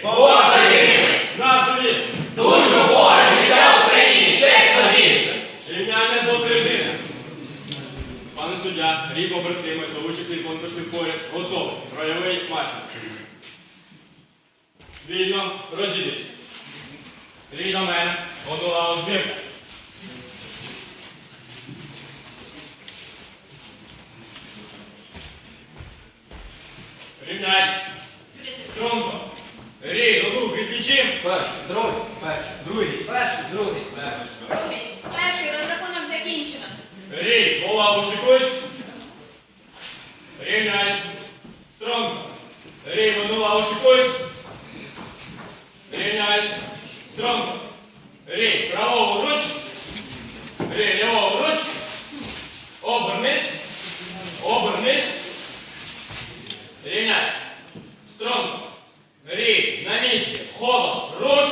Свобода єдина! Наш довір! Душу Бога, життя Україні, честь собі! Рівняння до середини. Пане суддя, рік побратими, долучити конкурсний поряд, готовий. Ройовий матч. Вільно, розійдіть. Рій до мене, одула озбірка. Рівняйся. Струнко. Рій, году, підключим. Перший, другий, перший, другий, перший, другий, перший. Другий. Перший розрахунок закінчено. Рій, голова ушикусь. Рівняйся. Струнко. Рій, минула ушикусь. Рівняйся. Струнко. Рій, правого руч. Рій, лівого руч. Обернись. Обернись. Рівняйся. Струнко. Рій, на місці. Ходом. Руш.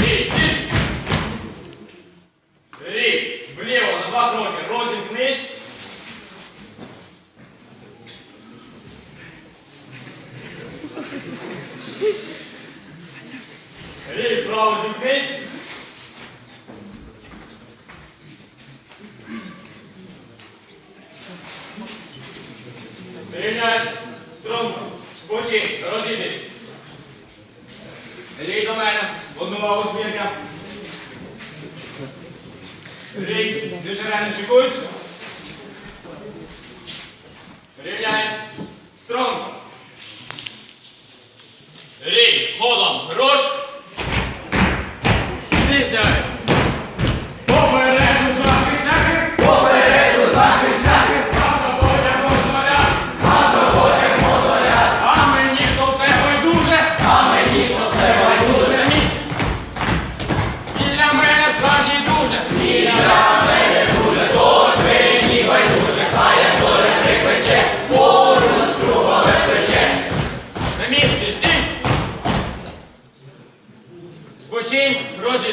Рій, стій. Рік, вліво на два кроки, Zmieniać stronę. Spójrzcie, rozumieć. Ryj do mena, odnowa uzbiega. Ryj, wyżerany szykuś. Ryjać stronę. Ryj, chodą, róż. Wyżdżaj. Chin Rosy